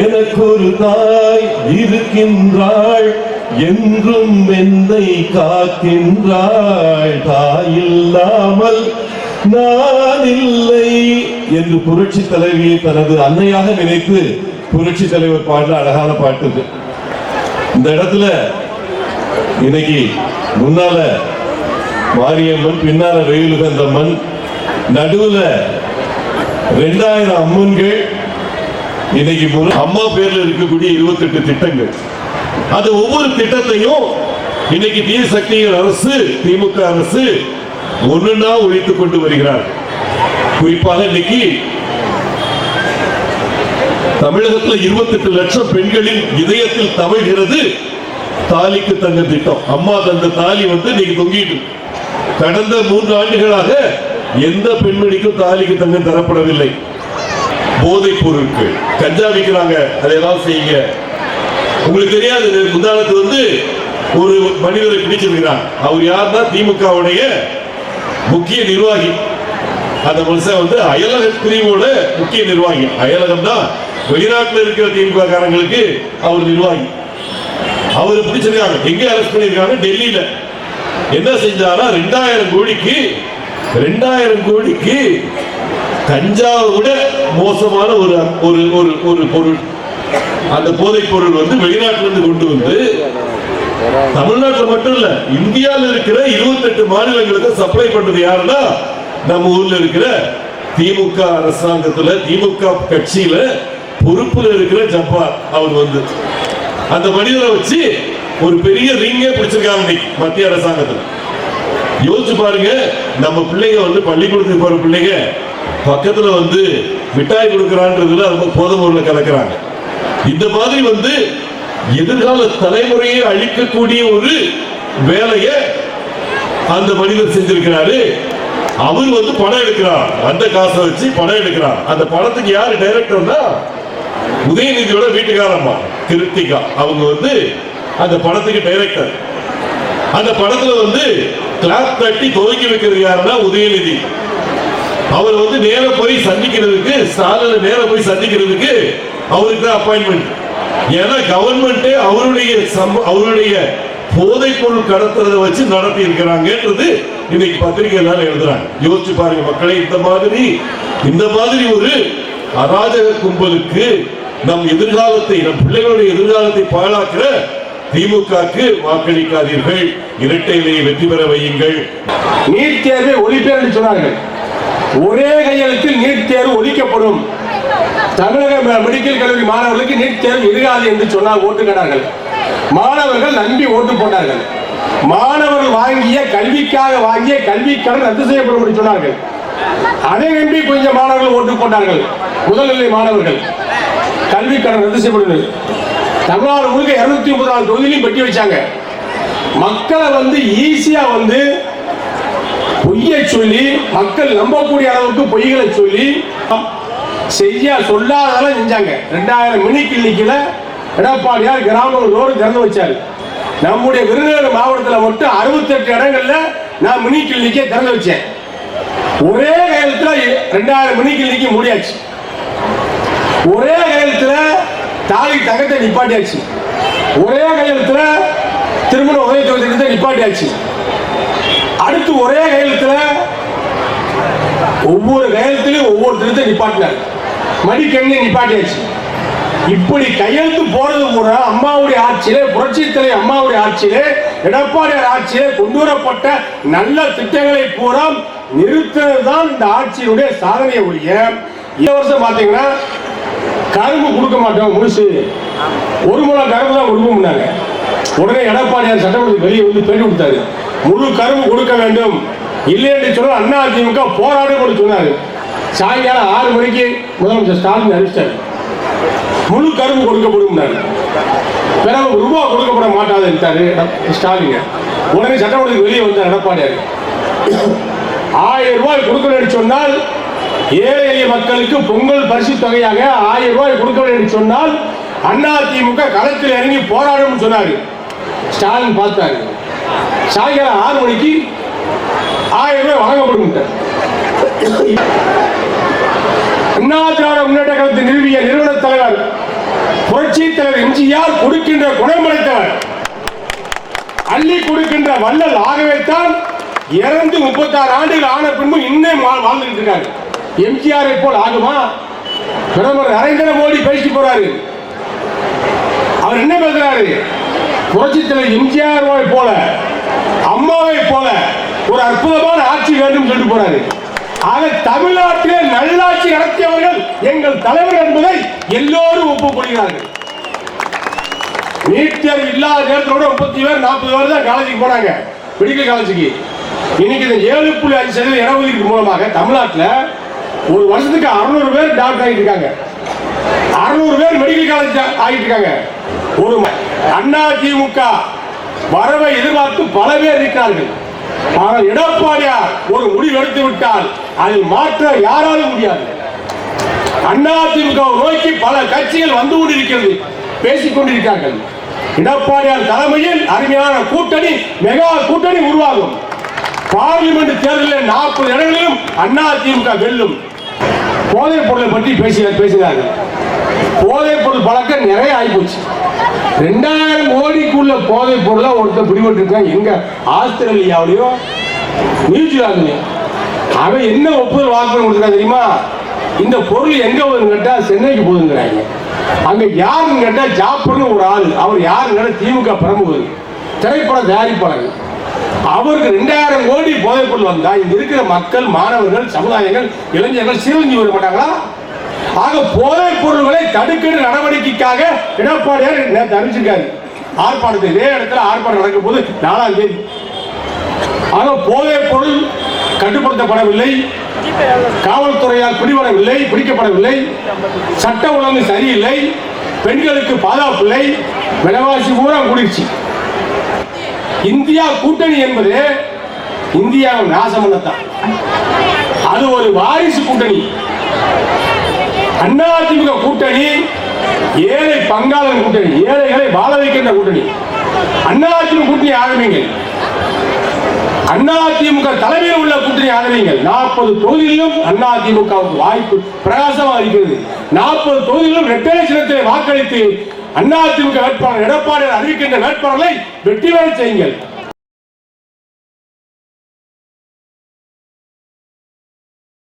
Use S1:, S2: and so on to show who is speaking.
S1: எனக்கு ஒரு தாய் இருக்கின்றாள் என்றும் என்னை காக்கின்றாள் தாயில்லாமல் நான் இல்லை என்று புரட்சி தலைவியை தனது அன்னையாக நினைத்து புரட்சி தலைவர் பாடுற அழகான பாட்டு இது. இந்த இடத்துல இன்னைக்கு முன்னால மாரியம்மன் பின்னால வெயிலுகந்தம்மன் நடுவுல ரெண்டாயிரம் அம்மன்கள் இன்னைக்கு முறை அம்மா பேர்ல இருக்கக்கூடிய 28 திட்டங்கள். அது ஒவ்வொரு திட்டத்தையும் இன்னைக்கு தீய சக்திகள் அரசு திமுக அரசு ஒண்ணுன்னா ஒழித்துக் கொண்டு வருகிறார். குறிப்பாக இன்னைக்கு தமிழகத்தில் 28 லட்சம் பெண்களின் இதயத்தில் தவழ்கிறது தாலிக்கு தங்க திட்டம். அம்மா தந்த தாலி வந்து இன்னைக்கு தொங்கிட்டு கடந்த மூன்று ஆண்டுகளாக எந்த பெண்மணிக்கும் தாலிக்கு தங்கம் தரப்படவில்லை. போதைப் பொருட்கள் கஞ்சா விற்கிறாங்க அதை ஏதாவது செய்யுங்க. உங்களுக்கு தெரியாது முந்தானத்து வந்து ஒரு மனிதரை பிடிச்சிருக்கிறார் அவர் யாருன்னா திமுகவுடைய முக்கிய நிர்வாகி. அந்த மனுஷன் வந்து அயலக பிரிவோட முக்கிய நிர்வாகி. அயலகம் தான் வெளிநாட்டில் இருக்கிற திமுக காரங்களுக்கு அவர் நிர்வாகி. அவர் பிடிச்சிருக்காங்க. எங்க அரெஸ்ட் பண்ணியிருக்காங்க? டெல்லியில. என்ன செஞ்சாரா ரெண்டாயிரம் கோடிக்கு ரெண்டாயிரம் கோடிக்கு கஞ்சாவை விட மோசமான ஒரு ஒரு ஒரு ஒரு பொருள். அந்த போதைப் பொருள் வந்து வெளிநாட்டிலிருந்து கொண்டு வந்து தமிழ்நாட்டில் மட்டும் இல்ல இந்தியாவில் இருக்கிற 28 மாநிலங்களுக்கு சப்ளை பண்றது யாருன்னா நம்ம ஊர்ல இருக்கிற திமுக அரசாங்கத்துல திமுக கட்சியில பொறுப்புல இருக்கிற ஜப்பார் அவர் வந்து. அந்த மனிதரை வச்சு ஒரு பெரிய ரிங்கே பிடிச்சிருக்காங்க மத்திய அரசாங்கத்துல. யோசிச்சு பாருங்க நம்ம பிள்ளைங்க வந்து பள்ளிக்கூடத்துக்கு போற பிள்ளைங்க பக்கத்துல வந்து மிட்டாய் கொடுக்கறான்றதுல ரொம்ப போதமூர்ல கலக்கிறாங்க. இந்த மாதிரி வந்து எதிர்கால தலைமுறையை அழிக்கக்கூடிய ஒரு வேலையை அந்த மனிதர் செஞ்சிருக்கிறாரு. அவர் வந்து படம் எடுக்கிறார். அந்த காசை வச்சு படம் எடுக்கிறார். அந்த படத்துக்கு யாரு டைரக்டர்னா உதயநிதியோட வீட்டுக்காரம்மா கிருத்திகா. அவங்க வந்து அந்த படத்துக்கு டைரக்டர். அந்த படத்துல வந்து கிளாப் தட்டி துவக்கி வைக்கிறது யாருன்னா உதயநிதி. அவர் வந்து நேர போய் சந்திக்கிறதுக்கு ஸ்டாலின நேர போய் சந்திக்கிறதுக்கு அவருக்கு தான் அப்பாயின்மெண்ட் ஏன்னா கவர்மெண்ட் அவருடைய அவருடைய போதைப் பொருள் கடத்துறதை வச்சு நடத்தி இருக்கிறாங்கன்றது இன்னைக்கு பத்திரிகைகளால் எழுதுறாங்க. யோசிச்சு பாருங்க மக்களை இந்த மாதிரி இந்த மாதிரி ஒரு அராஜக கும்பலுக்கு நம் எதிர்காலத்தை நம் பிள்ளைகளுடைய எதிர்காலத்தை பாழாக்குற திமுகக்கு வாக்களிக்காதீர்கள். இரட்டை இலையை வெற்றி பெற வையுங்கள்.
S2: நீட் தேர்வை ஒளிப்பேர் சொன்னார்கள் ஒரே கையெழுத்தில் நீட் தேர்வு ஒழிக்கப்படும். தமிழக மெடிக்கல் கல்லூரி மாணவர்களுக்கு நீட் தேர்வு இருக்காது என்று சொன்னால் ஓட்டு கேட்டார்கள். மாணவர்கள் நம்பி ஓட்டு போட்டார்கள். மாணவர்கள் வாங்கிய கல்விக்காக வாங்கிய கல்வி கடன் ரத்து செய்யப்படும் என்று சொன்னார்கள். அதை நம்பி கொஞ்சம் மாணவர்கள் ஓட்டு போட்டார்கள் முதல்நிலை மாணவர்கள். கல்வி கடன் ரத்து செய்யப்படும் தமிழ்நாடு முழுக்க இருநூத்தி முப்பது நாலு தொகுதியிலையும் பெட்டி வச்சாங்க. மக்களை வந்து ஈஸியா வந்து பொய்யை சொல்லி மக்கள் நம்பக்கூடிய அளவுக்கு பொய்களை சொல்லி செய்ய சொல்லாததெல்லாம் செஞ்சாங்க. ரெண்டாயிரம் மினி கிளினிக்கில் எடப்பாடியார் கிராம ரோடு திறந்து வச்சாரு. நம்முடைய விருதுநகர் மாவட்டத்தில் மட்டும் அறுபத்தெட்டு இடங்கள்ல நான் மினி கிளினிக்கே திறந்து வச்சேன். ஒரே காலத்தில் ரெண்டாயிரம் மினி கிளினிக்கு மூடியாச்சு. ஒரே காலத்தில் தாலி தகத்தை நிப்பாட்டியாச்சு. ஒரே காலத்தில் திருமண உதவித்தொகை திட்டத்தை நிப்பாட்டியாச்சு. அடுத்து ஒரே கையெழுத்துல ஒவ்வொரு கையெழுத்திலையும் ஒவ்வொரு திட்டத்தை நிப்பாட்டினார். மடிக்கண்ணி நிப்பாட்டியாச்சு. இப்படி கையெழுத்து போறது கூட அம்மாவுடைய ஆட்சியிலே புரட்சி தலைவர் அம்மாவுடைய ஆட்சியிலே எடப்பாடியார் ஆட்சியிலே கொண்டு வரப்பட்ட நல்ல திட்டங்களை பூரா நிறுத்துறது தான் இந்த ஆட்சியினுடைய சாதனையை ஒழிய இந்த வருஷம் பாத்தீங்கன்னா கரும்பு கொடுக்க மாட்டோம் முழுசு. ஒரு முறை கரும்பு தான் கொடுப்போம்னாங்க உடனே எடப்பாடியார் சட்டமன்றத்துக்கு வெளியே வந்து பேட்டி கொடுத்தாரு. முழு கரும்பு கொடுக்க வேண்டும். இல்லை என்று சொன்னால் அண்ணா திமுக போராட என்று சொன்னாரு. சாயங்காலம் ஆறு மணிக்கு முதலமைச்சர் ஸ்டாலின் அறிவிச்சார் முழு கரும்பு கொடுக்கப்படும் பிறகு ரூபா கொடுக்கப்பட மாட்டாதுன்ட்டாரு எடப்~ ஸ்டாலின். உடனே சட்டமன்றத்துக்கு வெளியே வந்தார் எடப்பாடியார். ஆயிரம் ரூபாய் கொடுக்கணும்னு சொன்னால் ஏழை எளிய மக்களுக்கு பொங்கல் பரிசு தொகையாக ஆயிரம் ரூபாய் கொடுக்கணும் என்று சொன்னால் அண்ணா திமுக களத்தில் இறங்கி போராடும் சொன்னார். ஸ்டாலின் பார்த்தாரு. சாயங்காலம் ஆறு மணிக்கு ஆயிரம் ரூபாய் வழங்கப்படும். அண்ணா திராவிட முன்னேற்ற கழகத்தை நிறுவிய நிறுவன தலைவர் எம்ஜிஆர் கொடுக்கின்ற குணமடைத்தவர். அள்ளி கொடுக்கின்ற வள்ளல் ஆகவே தான் இறந்து முப்பத்தாறு ஆண்டுகள் ஆன பின்பு இன்னும் வாழ்ந்துட்டு இருக்காரு எம்ஜிஆரை போல் ஆகுமா? பிரதமர் நரேந்திர மோடி பேசி போறாரு. அவர் என்ன பேசுறாரு? புரட்சித்தலைவர் எம்ஜிஆர் போல அம்மாவை போல ஒரு அற்புதமான ஆட்சி வேண்டும் சொல்லிட்டு போறாரு. ஆக தமிழ்நாட்டிலே நல்லாட்சி நடத்தியவர்கள் எங்கள் தலைவர் என்பதை எல்லோரும் ஒப்புக்கொள்கிறார்கள். நீட் தேர்வு இல்லாத நேரத்தோட முப்பத்தி பேர் நாற்பது பேர் தான் காலேஜுக்கு போனாங்க. மெடிக்கல் காலேஜுக்கு இன்னைக்கு இந்த ஏழு புள்ளி அஞ்சு சதவீத இடஒதுக்கீடு மூலமாக தமிழ்நாட்டில் ஒரு வருஷத்துக்கு அறுநூறு பேர் டாக்டர் ஆகிட்டு இருக்காங்க. அறுநூறு பேர் மெடிக்கல் காலேஜ் ஆகிட்டு இருக்காங்க. ஒரு அண்ணா திமுக வரவை எதிர்பார்த்து பல பேர் இருக்கிறார்கள் ஆனால் எடப்பாடியார் ஒரு முடிவு எடுத்து விட்டால் அதில் மாற்ற யாராலும் முடியாது. அண்ணா திமுக நோக்கி பல கட்சிகள் வந்து கொண்டிருக்கிறது. பேசிக் கொண்டிருக்கிறார்கள். எடப்பாடியார் தலைமையில் அருமையான கூட்டணி மெகா கூட்டணி உருவாகும். பார்லிமெண்ட் தேர்தலில் நாற்பது இடங்களிலும் அண்ணா திமுக வெல்லும். போதைப் பொருளை பற்றி பேசி பேசினார்கள். போதைப் பொருள் பழக்கம் நிறைய ஆகிப்போச்சு ரெண்டாயிரம் கோடிக்குள்ள போதை பொருளை ஒருத்தர் பிடிபட்டு இருக்கான் எங்க? ஆஸ்திரேலியாவிலையோ? நியூசிலாந்துலையும் அவன் என்ன ஒப்புதல் வாக்குமூலம் கொடுத்துருக்கா தெரியுமா? இந்த பொருள் எங்க வருதுன்னு கேட்டா சென்னைக்கு போகுதுங்கிறாங்க. அங்க யாருன்னு கேட்டா ஜாப்பர்னு ஒரு ஆள். அவர் யாருன்னு திமுக பிரமுகர் திரைப்பட தயாரிப்பாளர். அவருக்கு ரெண்டாயிரம் கோடி போதைப்பொருள் வந்தா இங்க இருக்கிற மக்கள் மாணவர்கள் சமுதாயங்கள் இளைஞர்கள் சீரழிஞ்சு வர மாட்டாங்களா? ஆக போதைப் பொருள்களை தடுக்கிற நடவடிக்கைக்காக எடப்பாடியார் நேற்று அறிவிச்சிருக்காரு. ஆர்ப்பாட்டத்தை இதே இடத்துல ஆர்ப்பாட்டம் நடக்கும் போது நாலாம் தேதி. ஆக போதைப் பொருள் கட்டுப்படுத்தப்படவில்லை. காவல்துறையால் பிடிபடவில்லை பிடிக்கப்படவில்லை. சட்ட ஒழுங்கு சரியில்லை. பெண்களுக்கு பாதுகாப்பு இல்லை. விலைவாசி பூரா கூடிருச்சு. இந்தியா கூட்டணி என்பது இந்தியாவை நாசம் பண்ணத்தான் அது ஒரு வாரிசு கூட்டணி. அதிமுக கூட்டணி ஏழை பங்காளன் கூட்டணி ஏழைகளை வாழ வைக்கின்ற கூட்டணி. அதிமுக கூட்டணி ஆரம்பிங்க அதிமுக தலைமையில் உள்ள கூட்டணி ஆதரிங்கள் நாற்பது தொகுதிகளிலும் அதிமுகவுக்கு வாய்ப்பு பிரகாசமாக இருக்கிறது. நாற்பது தொகுதிகளிலும் இரட்டை சின்னத்தை வாக்களித்து அதிமுக வேட்பாளர் எடப்பாடி அறிவிக்கின்ற வேட்பாளர்களை வெற்றி பெற செய்யுங்கள்.